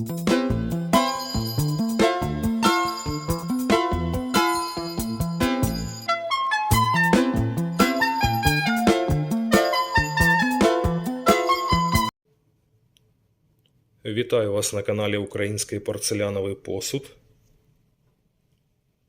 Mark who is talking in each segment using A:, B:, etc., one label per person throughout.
A: Вітаю вас на каналі Український порцеляновий посуд.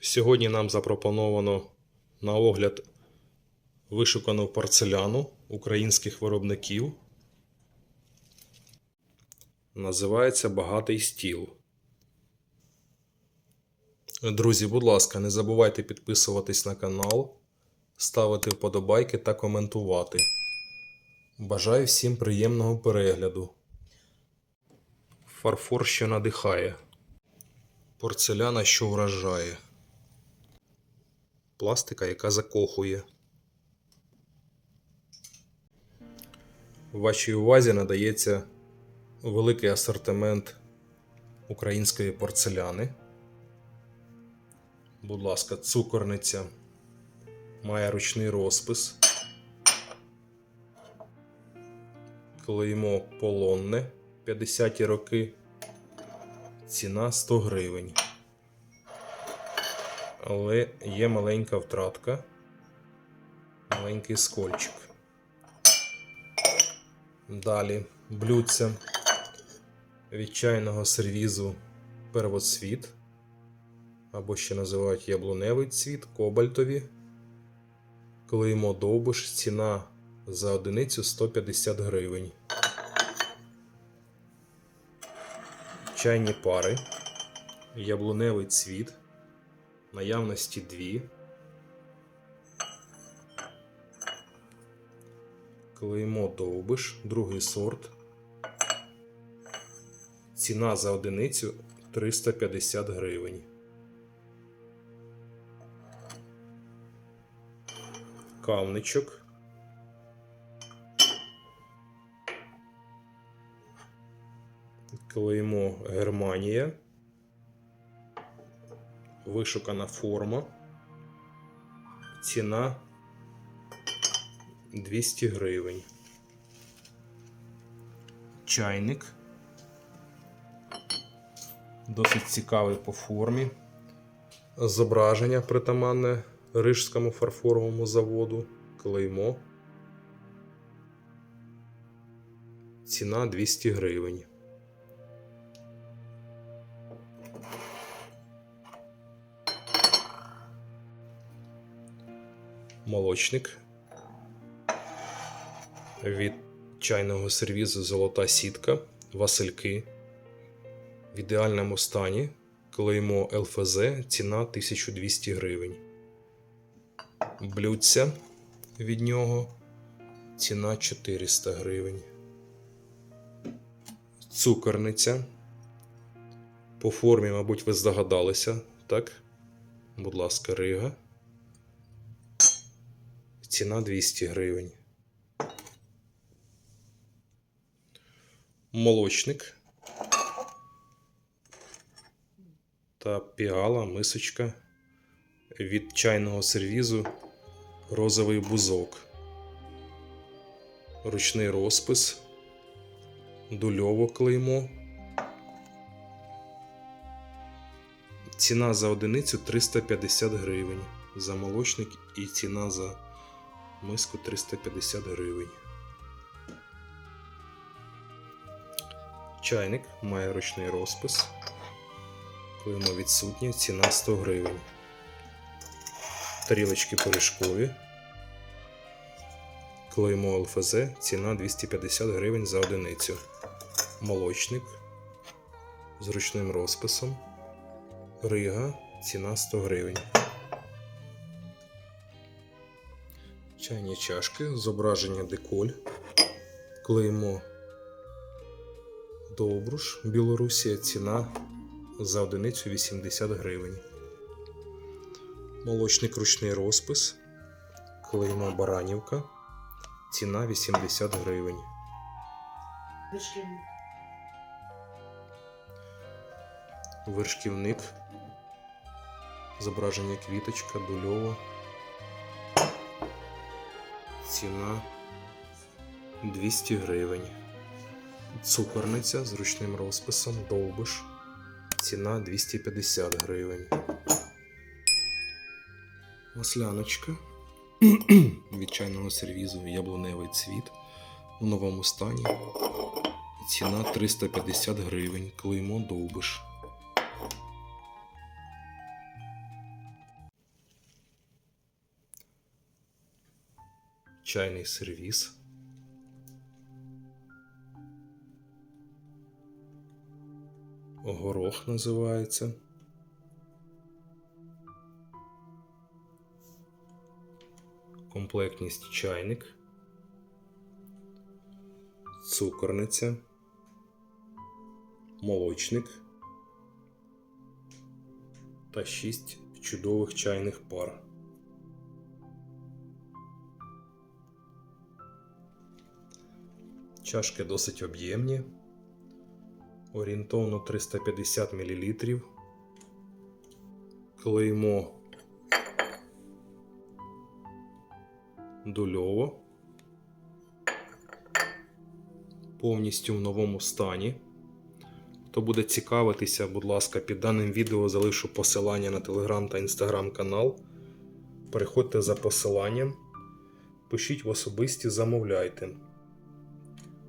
A: Сьогодні нам запропоновано на огляд вишукану порцеляну українських виробників. Називається Багатий стіл. Друзі, будь ласка, не забувайте підписуватись на канал, ставити вподобайки та коментувати. Бажаю всім приємного перегляду. Фарфор, що надихає. Порцеляна, що вражає. Пластика, яка закохує. Вашій увазі надається великий асортимент української порцеляни. Будь ласка, цукорниця має ручний розпис. Клеймо полонне 50-ті роки. Ціна 100 гривень. Але є маленька втратка. Маленький скольчик. Далі блюдця від чайного сервізу первоцвіт. Або ще називають яблуневий цвіт, кобальтові. Клеймо довбиш, ціна за одиницю 150 гривень. Чайні пари, яблуневий цвіт, наявності дві. Клеймо довбиш, другий сорт. Ціна за одиницю 350 гривень. Кавничок. Клеймо Германія. Вишукана форма. Ціна 200 гривень. Чайник. Досить цікавий по формі. Зображення притаманне Рижському фарфоровому заводу. Клеймо. Ціна 200 гривень. молочник від чайного сервізу Золота сітка, Васильки в ідеальному стані. Клеймо ЛФЗ, ціна 1200 гривень. Блюдця від нього ціна 400 гривень. Цукорниця. По формі, мабуть, ви здогадалися, так? Будь ласка, Рига. Ціна 200 гривень. Молочник. Та піала, мисочка від чайного сервізу розовий бузок. Ручний розпис. Дульово клеймо. Ціна за одиницю 350 гривень. За молочник і ціна за миску 350 гривень. Чайник має ручний розпис. Клеймо відсутнє, ціна 100 гривень. Тарілочки пиріжкові. Клеймо ЛФЗ, ціна 250 гривень за одиницю. Молочник з ручним розписом. Рига, ціна 100 гривень. Чайні чашки, зображення деколь, клеймо Довбруш, Білорусія, ціна за одиницю 80 гривень. Молочник ручний розпис, клеймо Баранівка, ціна 80 гривень.
B: Вишківник.
A: Вершківник, зображення квіточка, дульова. Ціна 200 гривень. Цукорниця з ручним розписом Довбиш. Ціна 250 гривень. Масляночка від чайного сервізу яблуневий цвіт у новому стані. Ціна 350 гривень. Клеймо Довбиш. Чайний сервіз. Горох називається. Комплектність чайник. Цукорниця. Молочник. Та 6 чудових чайних пар. Чашки досить об'ємні. Орієнтовно 350 мл. Клеймо дольово. Повністю в новому стані. Хто буде цікавитися, будь ласка, під даним відео залишу посилання на телеграм та інстаграм канал. Переходьте за посиланням, пишіть в особисті, замовляйте.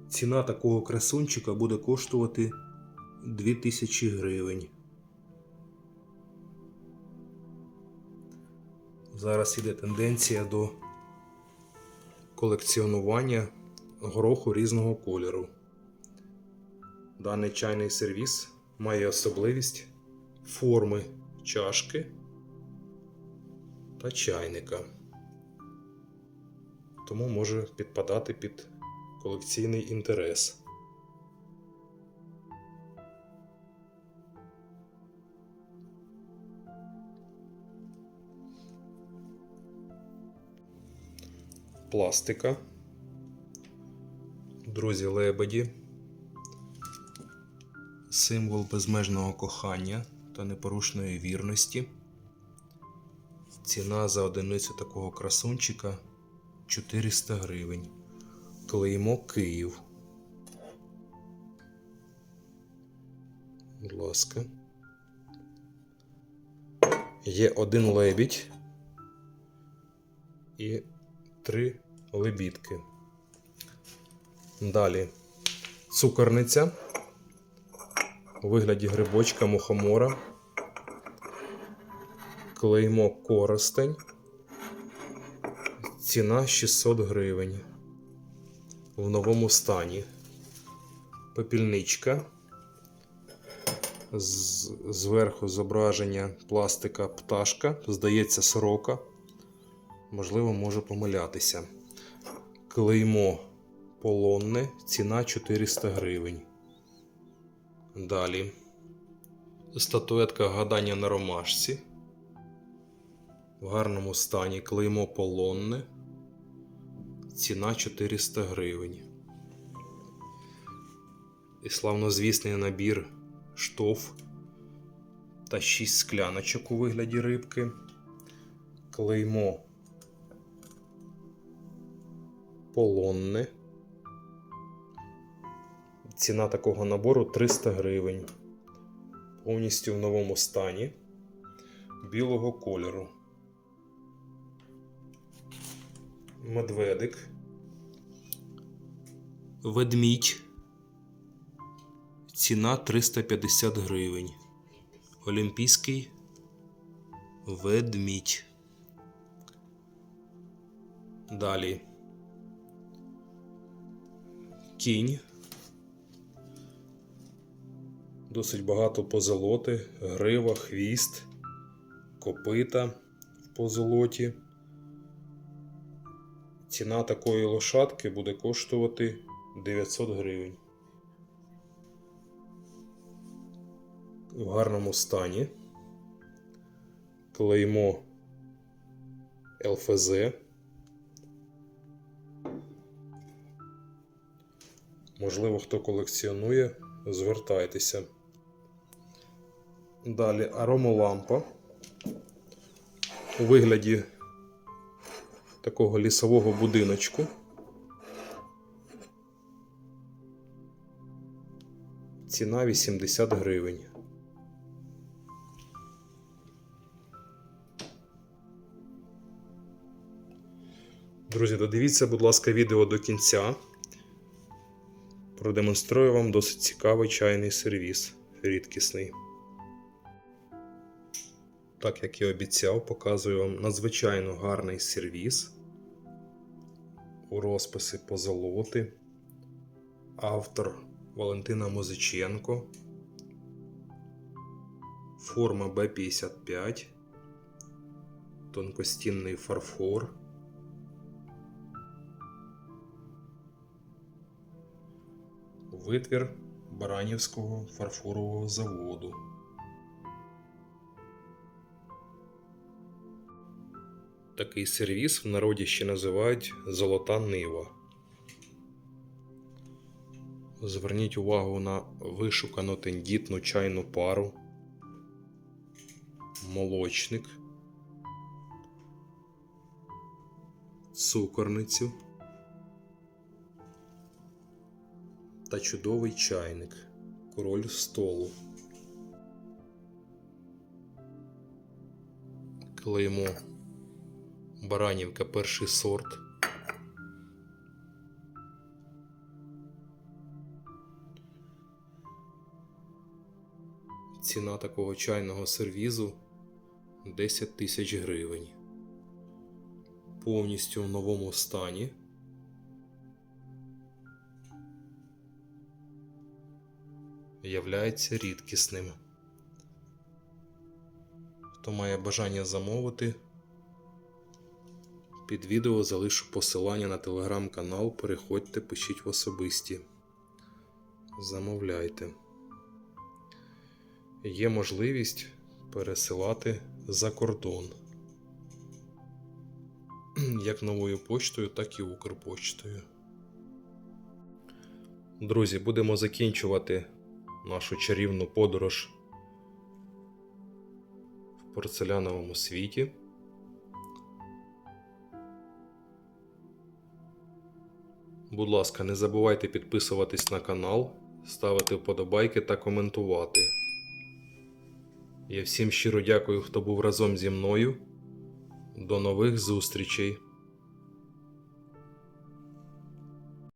A: Ціна такого красунчика буде коштувати 2000 гривень. Зараз іде тенденція до колекціонування гороху різного кольору. Даний чайний сервіс має особливість форми чашки та чайника. Тому може підпадати під колекційний інтерес. Пластика. Друзі лебеді. Символ безмежного кохання та непорушної вірності. Ціна за одиницю такого красунчика 400 гривень. Клеймо Київ. Будь ласка. Є один лебідь і три лебідки. Далі цукорниця у вигляді грибочка мухомора. Клеймо коростень. Ціна 600 гривень. В новому стані. Пепільничка. З- Зверху зображення пластика пташка. Здається, сорока. Можливо, можу помилятися. Клеймо полонне. Ціна 400 гривень. Далі. Статуетка гадання на ромашці. В гарному стані клеймо полонне. Ціна 400 гривень. І славнозвісний набір штоф та 6 скляночок у вигляді рибки. Клеймо полонне. Ціна такого набору 300 гривень. Повністю в новому стані білого кольору. Медведик. Ведмідь. Ціна 350 гривень. Олімпійський ведмідь. Далі. Кінь. Досить багато позолоти, грива, хвіст, копита в позолоті. Ціна такої лошадки буде коштувати 900 гривень. В гарному стані. Клеймо ЛФЗ. Можливо, хто колекціонує, звертайтеся. Далі аромолампа у вигляді такого лісового будиночку. Ціна 80 гривень. Друзі, додивіться, будь ласка, відео до кінця. Продемонструю вам досить цікавий чайний сервіс, рідкісний. Так як і обіцяв, показую вам надзвичайно гарний сервіс у розписи позолоти. Автор Валентина Музиченко. Форма Б55. Тонкостінний фарфор. Витвір Баранівського фарфорового заводу. Такий сервіс в народі ще називають Золота Нива. Зверніть увагу на вишукану тендітну чайну пару, молочник, цукорницю та чудовий чайник, король столу. Клеймо Баранівка перший сорт. Ціна такого чайного сервізу 10 тисяч гривень. Повністю в новому стані. Являється рідкісним. Хто має бажання замовити, під відео залишу посилання на телеграм-канал. Переходьте, пишіть в особисті. Замовляйте. Є можливість пересилати за кордон. Як новою поштою, так і Укрпоштою. Друзі, будемо закінчувати нашу чарівну подорож в порцеляновому світі. Будь ласка, не забувайте підписуватись на канал, ставити вподобайки та коментувати. Я всім щиро дякую, хто був разом зі мною. До нових зустрічей!